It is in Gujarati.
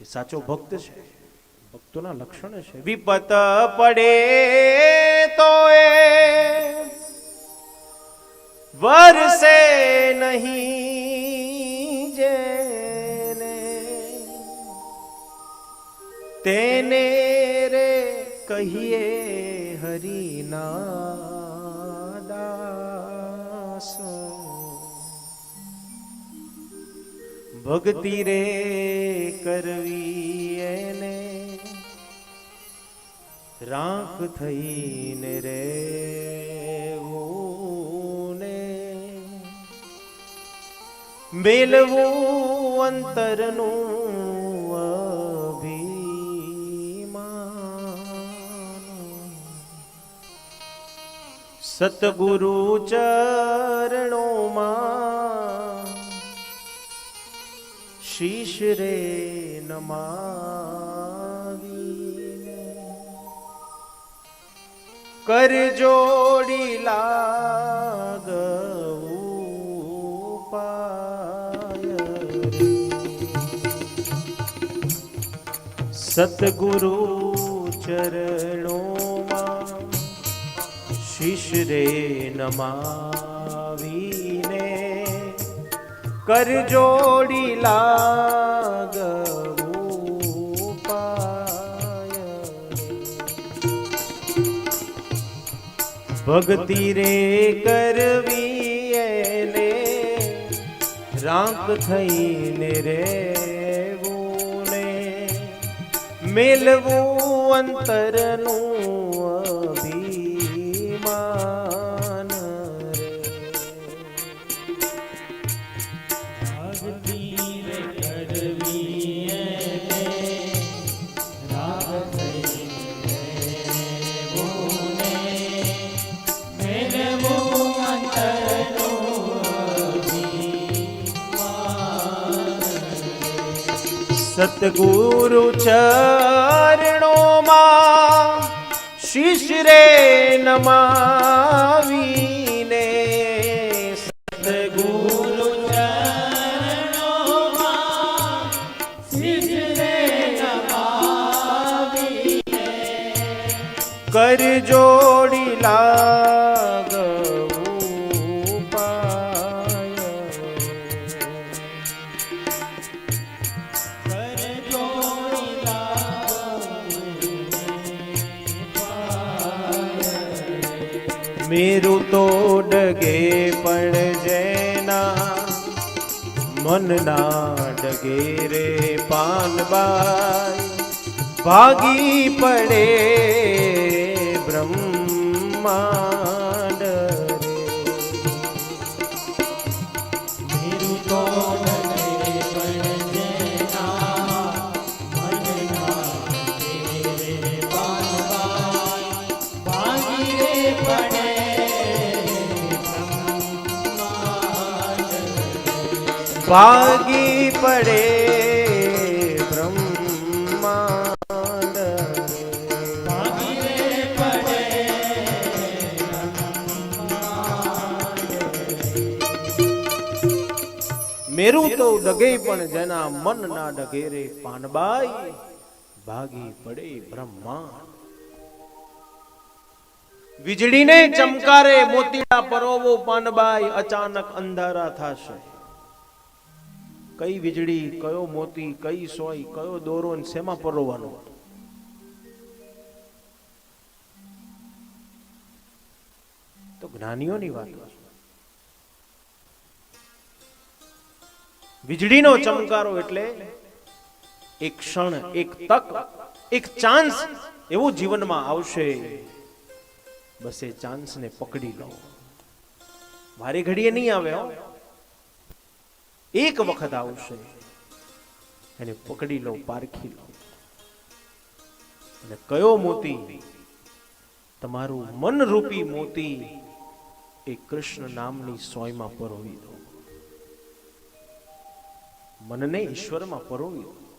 એ સાચો ભક્ત છે. ભક્તોના લક્ષણ છે. વિપત પડે તો એ વરસે નહીં જેને. તેને રે કહીએ હરિના દાસ ભક્તિ રે કરવી એને. રાખ થઈને રે ને મેલવું અંતરનું સતગુરુ ચરણોમાં શીશ રે નમાવી કર જોડી લાગવું પાય. સતગુરુ ચરણોમાં શીશ રે નમાવીને કર જોડી લાગ. ભક્તિ રે કરવી એને રાંક થઈને રેવું ને મેલવું અંતરનું સતગુરુ ચરણોમાં શીશ રે નમાવીને સતગુરુ કર જોડી મેરું તો ડગે પણ જેના મનના ડગે રે પાનબાઈ. ભાગી પડે ભાગી પડે બ્રહ્માંડ. મેરું તો ડગે પણ જેના મન ના ડગે રે પાનબાઈ, ભાગી પડે બ્રહ્માંડ. વીજળીને ચમકારે મોતીડા પરોવો પાનબાઈ, અચાનક અંધારા થશે. કઈ વીજળી, કયો મોતી, કઈ સોય, કયો દોરો શેમાં પરોવાનો? તો જ્ઞાનીઓની વાત વીજળીનો ચમકારો એટલે એક ક્ષણ, એક તક, એક ચાન્સ એવું જીવનમાં આવશે. બસ એ ચાન્સને પકડી લો. મારી ઘડીએ નહીં આવે એક વખત આવશે. એને પકડી લો, પારખી લો. અને કયો મોતી? તમારું મનરૂપી મોતી એ કૃષ્ણ નામની સોયમાં પરોવી દો. મનને ઈશ્વરમાં પરોવી દો.